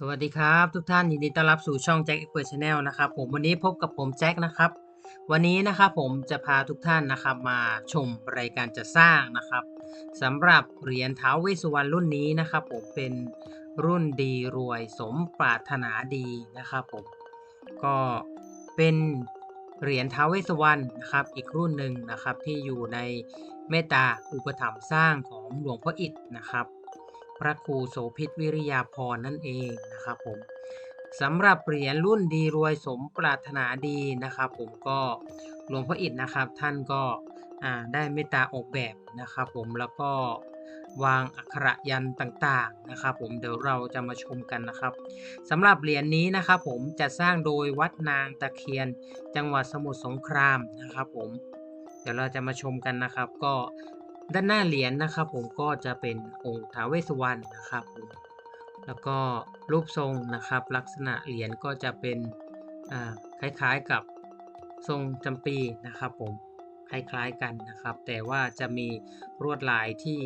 สวัสดีครับ ทุกท่านยินดีต้อนรับสู่ช่องแจ็คเอ็กเปิดชาแนลนะครับผมวันนี้พบกับผมแจ็คนะครับ วันนี้นะครับผมจะพาทุกท่านนะครับมาชมรายการจะสร้างนะครับสำหรับเหรียญเท้าเวสุวรรณรุ่นนี้นะครับผมเป็นรุ่นดีรวยสมปรารถนาดีนะครับผมก็เป็นเหรียญเท้าเวสุวรรณนะครับอีกรุ่นหนึ่งนะครับที่อยู่ในเมตตาอุปถัมภ์สร้างของหลวงพ่ออิฐนะครับ พระครูโสภิตวิริยาพรนั่นเองนะครับผมสำหรับเหรียญรุ่นดีรวยสมปรารถนาดีนะครับผมก็หลวงพ่ออิฐนะครับท่านก็ได้เมตตาออกแบบนะครับผมแล้วก็วางอักขระยันต่างๆนะครับผมเดี๋ยวเราจะมาชมกันนะครับสำหรับเหรียญนี้นะครับผมจะสร้างโดยวัดนางตะเคียน จังหวัดสมุทรสงครามนะครับผมเดี๋ยวเราจะมาชมกันนะครับ ก็ ด้านหน้าเหรียญนะครับ ผมก็จะเป็นองค์ท้าเวสวรรณนะครับผมแล้วก็รูปทรงนะครับ ลักษณะเหรียญก็จะเป็นคล้ายๆกับทรงจำปีนะครับ ผมคล้ายๆกันนะครับ แต่ว่าจะมีลวดลายที่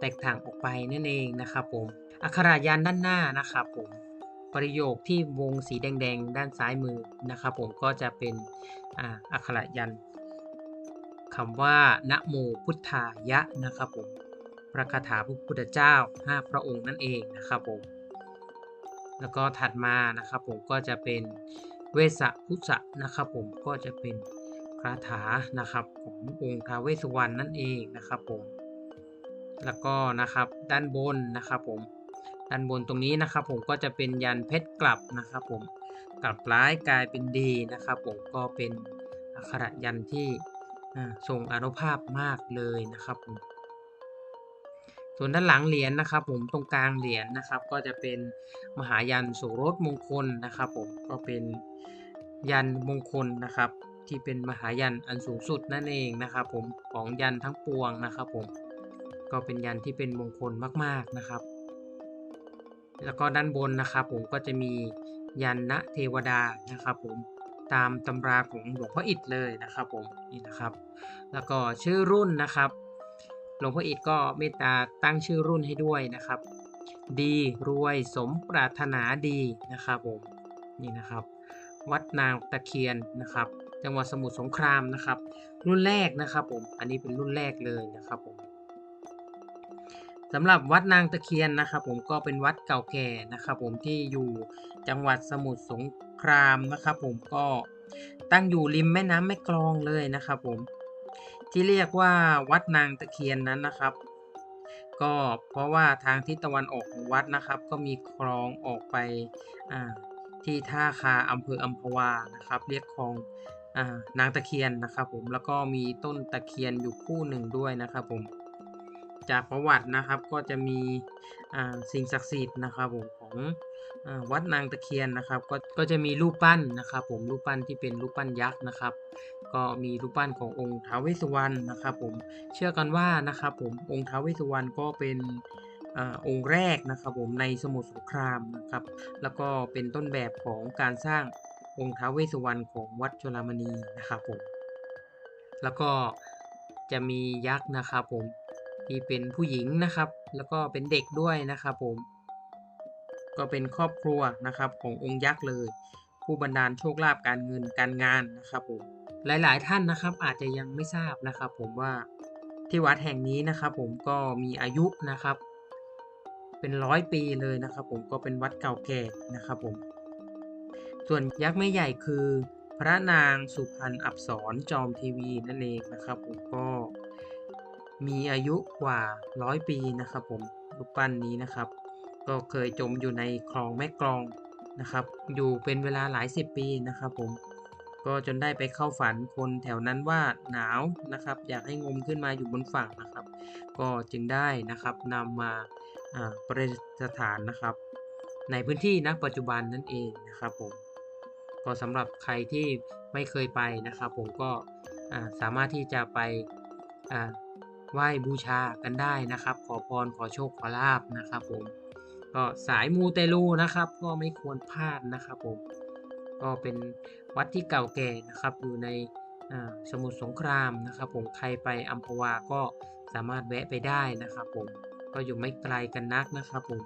แตกต่างออกไปนั่นเองนะครับ ผมอักขระยันด้านหน้านะครับ ผมประโยคที่วงสีแดง ๆ ด้านซ้ายมือนะครับ ผมก็จะเป็นอักขระยัน คำว่านะโมพุทธายะนะครับผมพระคาถาพระพุทธเจ้า 5 พระองค์นั่นเองนะครับผมแล้วก็ถัดมานะครับผมก็จะเป็นเวสสะพุทธะนะครับผมก็จะเป็นคาถานะครับขององค์ท้าเวสวรรณนั่นเองนะครับผมแล้วก็นะครับด้านบนนะครับผมด้านบนตรงนี้นะครับผมก็จะเป็นยันเพชรกลับนะครับผมกลับร้ายกลายเป็นดีนะครับผมก็เป็นอักขระยันที่ อ่งอานุภาพมากเลยนะครับผมส่วนด้านหลังเหรียญนะครับ ผมตรงกลางเหรียญนะครับ ก็จะเป็นมหายันโสรถมงคลนะครับ ผมก็เป็นยันมงคลนะครับ ที่เป็นมหายันอันสูงสุดนั่นเองนะครับ ผมของยันทั้งปวงนะครับ ผมก็เป็นยันที่เป็นมงคลมาก ๆนะครับ แล้วก็ด้านบนนะครับ ผมก็จะมียันนะเทวดานะครับ ผม ตามตำราของหลวงพ่ออิฐเลยนะครับผมนี่นะครับ แล้วก็ชื่อรุ่นนะครับหลวงพ่ออิฐก็เมตตาตั้งชื่อรุ่นให้ด้วยนะครับ ดีรวยสมปรารถนาดีนะครับผมนี่นะครับ วัดนางตะเคียนนะครับ จังหวัดสมุทรสงครามนะครับ รุ่นแรกนะครับผมอันนี้เป็นรุ่นแรกเลยนะครับผมสำหรับวัดนางตะเคียนนะครับ ผมก็เป็นวัดเก่าแก่นะครับ ผมที่อยู่จังหวัดสมุทรสง ครามนะครับผมก็ตั้งอยู่ริมแม่น้ำแม่กลองเลยนะครับผมที่เรียกว่าวัดนางตะเคียนนั้นนะครับ ก็เพราะว่าทางทิศตะวันออกของวัดนะครับ ก็มีคลองออกไปที่ท่าคาอำเภออัมพวานะครับ เรียกคลองอนางตะเคียนนะครับผมแล้วก็มีต้นตะเคียนอยู่คู่หนึ่งด้วยนะครับผมจากประวัตินะครับก็จะมีสิ่งศักดิ์สิทธิ์นะครับผมของ วัดนางตะเคียนนะครับก็ก็จะมีรูปปั้นนะครับ ผมรูปปั้นที่เป็นรูปปั้นยักษ์นะครับ ก็มีรูปปั้นขององค์ท้าวเวสสุวรรณนะครับ ผมเชื่อกันว่านะครับ ผมองค์ท้าวเวสสุวรรณก็เป็นองค์แรกนะครับ ผมในสมุทรสงครามนะครับ แล้วก็เป็นต้นแบบของการสร้างองค์ท้าวเวสสุวรรณของวัดจุฬามณีนะครับผมแล้วก็จะมียักษ์นะครับ ผมที่เป็นผู้หญิงนะครับ แล้วก็เป็นเด็กด้วยนะครับ ผม ก็เป็นครอบครัวนะครับขององค์ยักษ์เลย ผู้บันดาลโชคลาภการเงินการงานนะครับผมหลาย ๆ ท่านนะครับอาจจะยังไม่ทราบนะครับผมว่าที่วัดแห่งนี้นะครับผมก็มีอายุนะครับ เป็นร้อยปีเลยนะครับ ผมก็เป็นวัดเก่าแก่นะครับผมส่วนยักษ์แม่ใหญ่คือพระนางสุพรรณอับสรจอมทีวีนั่นเองนะครับผมก็มีอายุกว่าร้อยปีนะครับ ผมรูปปั้นนี้นะครับ ก็เคยจมอยู่ในคลองแม่กลองนะครับ อยู่เป็นเวลาหลายสิบปีนะครับผม ก็จนได้ไปเข้าฝันคนแถวนั้นว่าหนาวนะครับ อยากให้งมขึ้นมาอยู่บนฝั่งนะครับ ก็จึงได้นะครับนำมาอ่าประดิษฐานนะครับ ในพื้นที่ณปัจจุบันนั่นเองนะครับผม ก็สำหรับใครที่ไม่เคยไปนะครับ ผมก็อ่าสามารถที่จะไปอ่าไหว้บูชากันได้นะครับ ขอพรขอโชคขอลาบนะครับผม ก็สายมูเตลูนะครับ ก็ไม่ควรพลาดนะครับผมก็เป็นวัดที่เก่าแก่นะครับ อยู่ในสมุทรสงครามนะครับผมใครไปอัมพวาก็สามารถแวะไปได้นะครับผมก็อยู่ไม่ไกลกันนักนะครับผม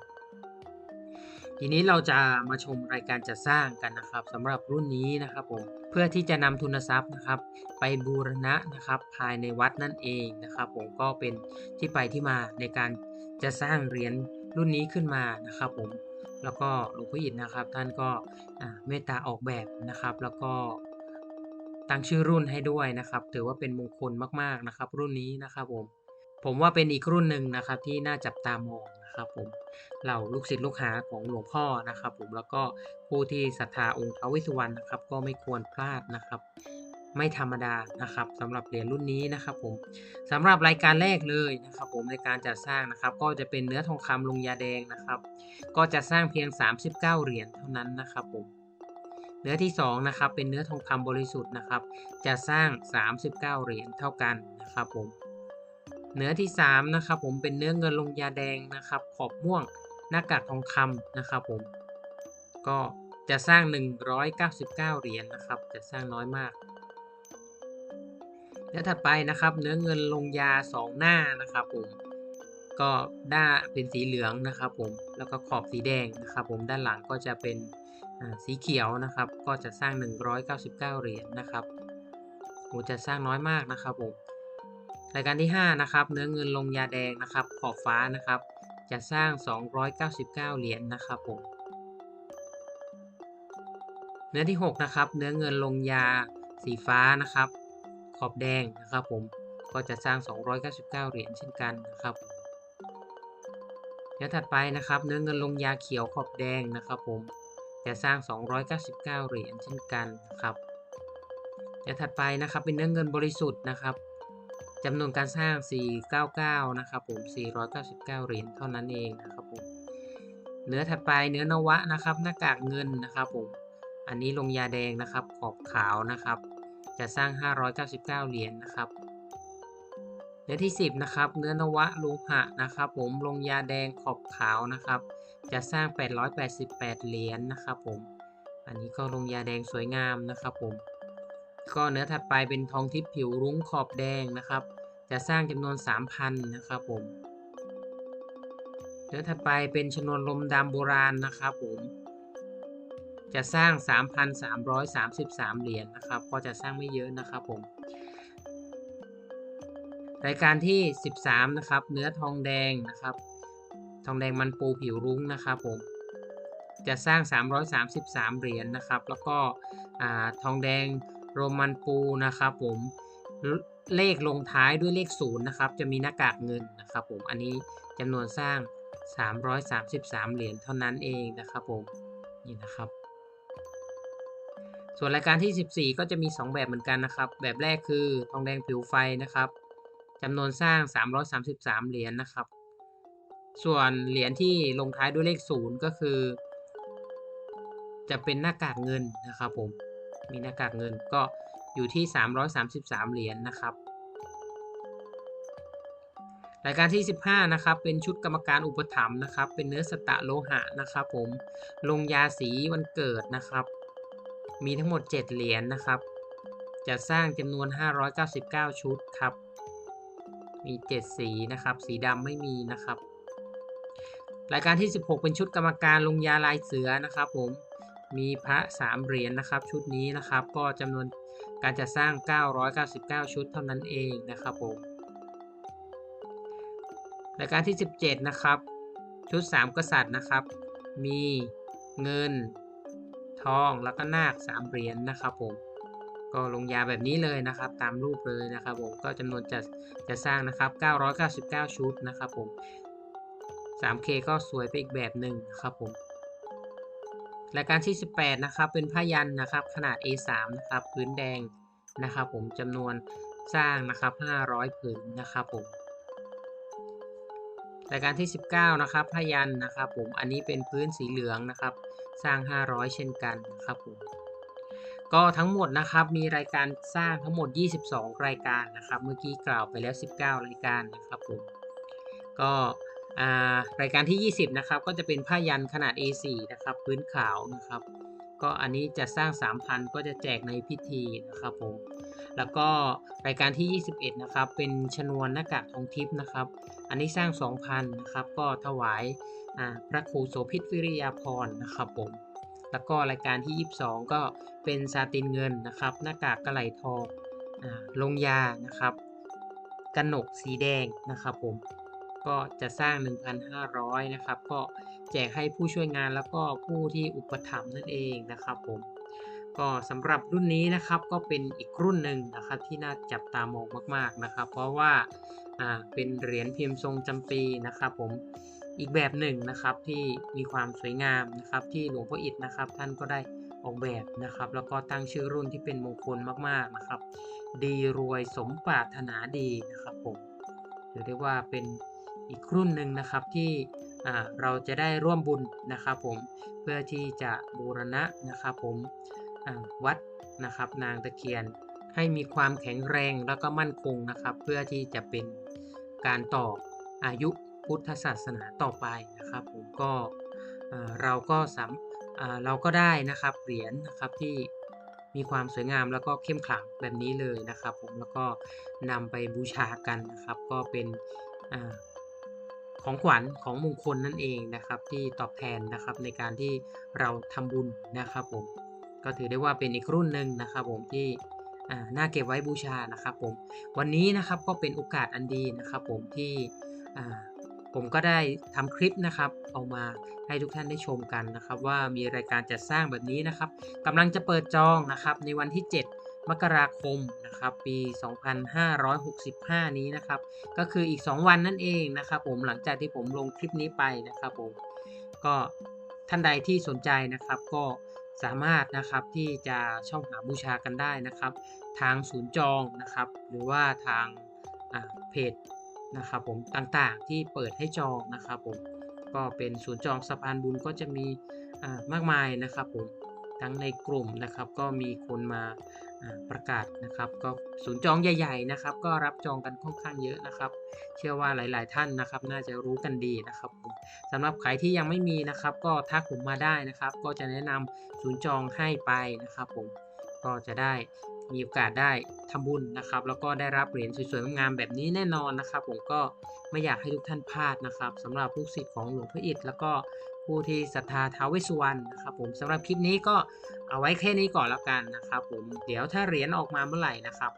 ทีนี้เราจะมาชมรายการจัดสร้างกันนะครับสำหรับรุ่นนี้นะครับผมเพื่อที่จะนำทุนทรัพย์นะครับ ไปบูรณะนะครับ ภายในวัดนั่นเองนะครับ ผมก็เป็นที่ไปที่มาในการจะสร้างเหรียญ รุ่นนี้ขึ้นมานะครับผมแล้วก็หลวงพ่ออิฐนะครับ ท่านก็เมตตาออกแบบนะครับ แล้วก็ตั้งชื่อรุ่นให้ด้วยนะครับ ถือว่าเป็นมงคลมากๆนะครับ รุ่นนี้นะครับผมผมว่าเป็นอีกรุ่นหนึ่งนะครับที่น่าจับตามองนะครับผมเหล่าลูกศิษย์ลูกหาของหลวงพ่อนะครับ ผมแล้วก็ผู้ที่ศรัทธาองค์ท้าวเวสสุวรรณนะครับ ก็ไม่ควรพลาดนะครับ ไม่ธรรมดานะครับสำหรับเหรียญรุ่นนี้นะครับผมสำหรับรายการแรกเลยนะครับผมในการจัดสร้างนะครับก็จะเป็นเนื้อทองคำลงยาแดงนะครับ ก็จะสร้างเพียง 39 เหรียญเท่านั้นนะครับผมเนื้อที่สองนะครับเป็นเนื้อทองคำบริสุทธิ์นะครับ จะสร้าง 39 เหรียญเท่ากันนะครับผมเนื้อที่3นะครับผมเป็นเนื้อเงินลงยาแดงนะครับ ขอบม่วงหน้ากากทองคำนะครับผมก็จะสร้าง 199 เหรียญนะครับ จะสร้างน้อยมาก เนื้อถัดไปนะครับ เนื้อเงินลงยา 2 หน้านะครับผมก็ด้าเป็นสีเหลืองนะครับผมแล้วก็ขอบสีแดงนะครับผมด้านหลังก็จะเป็นสีเขียวนะครับ ก็จะสร้าง 199 เหรียญนะครับโหจะสร้างน้อยมากนะครับผมรายการที่ 5 นะครับ เนื้อเงินลงยาแดงนะครับ ขอบฟ้านะครับ จะสร้าง 299 เหรียญนะครับผมเนื้อที่ 6 นะครับ เนื้อเงินลงยาสีฟ้านะครับ อบแดงนะครับผมก็จะสร้าง 299 เหรียญเช่นกันนะครับเนื้อถัดไปนะครับ เนื้อเงินลงยาเขียวขอบแดงนะครับ ผมจะสร้าง 299 เหรียญเช่นกันนะครับเนื้อถัดไปนะครับเป็นเนื้อเงินบริสุทธิ์นะครับจำนวนการสร้าง 499 นะครับผม 499 เหรียญเท่านั้นเองนะครับผม เนื้อถัดไปเนื้อนวะนะครับ หน้ากากเงินนะครับผม อันนี้ลงยาแดงนะครับ ขอบขาวนะครับ จะสร้าง 599 เหรียญนะครับเนื้อที่ 10 นะครับ เนื้อนวะโลหะนะครับ ผมลงยาแดงขอบขาวนะครับ จะสร้าง 888 เหรียญนะครับ ผม อันนี้ก็ลงยาแดงสวยงามนะครับผม ก็เนื้อถัดไปเป็นทองทิพย์ผิวรุ้งขอบแดงนะครับ จะสร้างจำนวน 3,000 นะครับผม เนื้อถัดไปเป็นชนวนลมดำโบราณนะครับผม จะสร้าง 3,333 เหรียญนะครับ ก็จะสร้างไม่เยอะนะครับผม รายการที่ 13 นะครับ เนื้อทองแดงนะครับ ทองแดงมันปูผิวรุ้งนะครับผม จะสร้าง 333 เหรียญนะครับ แล้วก็ทองแดงโรมันปูนะครับผม เลขลงท้ายด้วยเลขศูนย์นะครับ จะมีหน้ากากเงินนะครับผม อันนี้จำนวนสร้าง 333 เหรียญเท่านั้นเองนะครับผม นี่นะครับ ส่วนรายการที่ 14 ก็จะมี 2 แบบเหมือนกันนะครับ แบบแรกคือทองแดงผิวไฟนะครับจำนวนสร้าง 333 เหรียญนะครับ ส่วนเหรียญที่ลงท้ายด้วยเลขศูนย์ก็คือ จะเป็นหน้ากากเงินนะครับผม มีหน้ากากเงินก็อยู่ที่ 333 เหรียญนะครับ รายการที่ 15 นะครับ เป็นชุดกรรมการอุปถัมภ์นะครับ เป็นเนื้อสตะโลหะนะครับผม ลงยาสีวันเกิดนะครับ มีทั้งหมด 7 เหรียญนะครับ จะสร้างจำนวน 599 ชุดครับ มี 7 สีนะครับ สีดำไม่มีนะครับ รายการที่ 16 เป็นชุดกรรมการลงยาลายเสือนะครับผม มีพระ 3 เหรียญนะครับ ชุดนี้นะครับ ก็จำนวนการจะสร้าง 999 ชุดเท่านั้นเองนะครับผม รายการที่ 17 นะครับ ชุด 3 กษัตริย์นะครับ มีเงิน ทอง แล้วก็นาค3เหรียญนะครับผมก็ลงยาแบบนี้เลยนะครับ ตามรูปเลยนะครับผมก็จำนวนจะจะสร้างนะครับ 999 ชุดนะครับผม 3K ก็สวยไปอีกแบบหนึ่งครับผมรายการที่ 18 นะครับ เป็นผ้ายันนะครับ ขนาด A3 นะครับพื้นแดงนะครับ ผมจำนวนสร้างนะครับ 500 ผืนนะครับผมรายการที่ 19 นะครับผ้ายันนะครับ ผมอันนี้เป็นพื้นสีเหลืองนะครับ สร้าง 500 เช่นกันนะครับผมก็ทั้งหมดนะครับมีรายการสร้างทั้งหมด 22 รายการนะครับ เมื่อกี้กล่าวไปแล้ว 19 รายการนะครับผมก็รายการที่ 20 นะครับ ก็จะเป็นผ้ายันขนาด A4 นะครับ พื้นขาวนะครับ ก็อันนี้จะสร้าง 3,000 ก็จะแจกในพิธีนะครับผม แล้วก็รายการที่ 21 นะครับ เป็นชนวนหน้ากากทองทิพย์นะครับ อันนี้สร้าง 2,000 นะครับ ก็ถวายพระครูโสภิตวิริยาพรนะครับผม แล้วก็รายการที่ 22 ก็เป็นซาตินเงินนะครับ หน้ากากกระไหลทองอลงยานะครับกระหนกสีแดงนะครับผมก็จะสร้าง 1,500 นะครับ ก็แจกให้ผู้ช่วยงานแล้วก็ผู้ที่อุปถัมภ์นั่นเองนะครับผม ก็สำหรับรุ่นนี้นะครับก็เป็นอีกรุ่นหนึ่งนะครับที่น่าจับตามองมาก ๆนะครับ เพราะว่าอ่าเป็นเหรียญพิมพ์ทรงจำปีนะครับ ผมอีกแบบหนึ่งนะครับที่มีความสวยงามนะครับที่หลวงพ่ออิฐนะครับ ท่านก็ได้ออกแบบนะครับ แล้วก็ตั้งชื่อรุ่นที่เป็นมงคลมากๆนะครับ ดีรวยสมปรารถนาดีนะครับผมถือได้ว่าเป็นอีกรุ่นหนึ่งนะครับที่อ่าเราจะได้ร่วมบุญนะครับ ผมเพื่อที่จะบูรณะนะครับ ผม วัดนะครับ นางตะเคียนให้มีความแข็งแรงแล้วก็มั่นคงนะครับ เพื่อที่จะเป็นการต่ออายุพุทธศาสนาต่อไปนะครับผมก็เราก็สามเราก็ได้นะครับเหรียญนะครับที่มีความสวยงามแล้วก็เข้มขลังแบบนี้เลยนะครับผมแล้วก็นำไปบูชากันนะครับ ก็เป็นอของขวัญของมงคลนั่นเองนะครับ ที่ตอบแทนนะครับในการที่เราทำบุญนะครับผม ก็ถือได้ว่าเป็นอีกรุ่นหนึ่งนะครับผมที่น่าเก็บไว้บูชานะครับผมวันนี้นะครับก็เป็นโอกาสอันดีนะครับผมที่ผมก็ได้ทำคลิปนะครับเอามาให้ทุกท่านได้ชมกันนะครับ ว่ามีรายการจัดสร้างแบบนี้นะครับกำลังจะเปิดจองนะครับในวันที่ 7 มกราคมนะครับปี 2565 นี้นะครับ ก็คืออีก 2 วันนั่นเองนะครับ ผมหลังจากที่ผมลงคลิปนี้ไปนะครับผมก็ท่านใดที่สนใจนะครับก็ สามารถนะครับที่จะช่องหาบูชากันได้นะครับ ทางศูนย์จองนะครับ หรือว่าทางอ่าเพจนะครับผมต่างๆที่เปิดให้จองนะครับผมก็เป็นศูนย์จองสะพานบุญก็จะมีอ่ามากมายนะครับผมทั้งในกลุ่มนะครับก็มีคนมาอ่า ประกาศนะครับ ก็ศูนย์จองใหญ่ๆนะครับ ก็รับจองกันค่อนข้างเยอะนะครับ เชื่อว่าหลาย ๆ ท่านนะครับ น่าจะรู้กันดีนะครับผมสำหรับใครที่ยังไม่มีนะครับ ก็ทักผมมาได้นะครับ ก็จะแนะนำศูนย์จองให้ไปนะครับผมก็จะได้มีโอกาสได้ทำบุญนะครับ แล้วก็ได้รับเหรียญสวยๆงามแบบนี้แน่นอนนะครับ ผมก็ไม่อยากให้ทุกท่านพลาดนะครับสำหรับลูกศิษย์ของหลวงพ่ออิฐแล้วก็ ผู้ที่ศรัทธาท้าวเวสสุวรรณนะครับผมสำหรับคลิปนี้ก็เอาไว้แค่นี้ก่อนแล้วกันนะครับผมเดี๋ยวถ้าเหรียญออกมาเมื่อไหร่นะครับ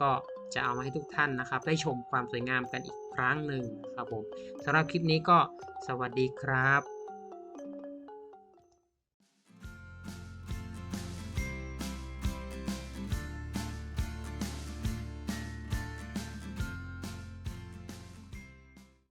ก็จะเอามาให้ทุกท่านนะครับ ได้ชมความสวยงามกันอีกครั้งหนึ่งครับผมสำหรับคลิปนี้ก็สวัสดีครับ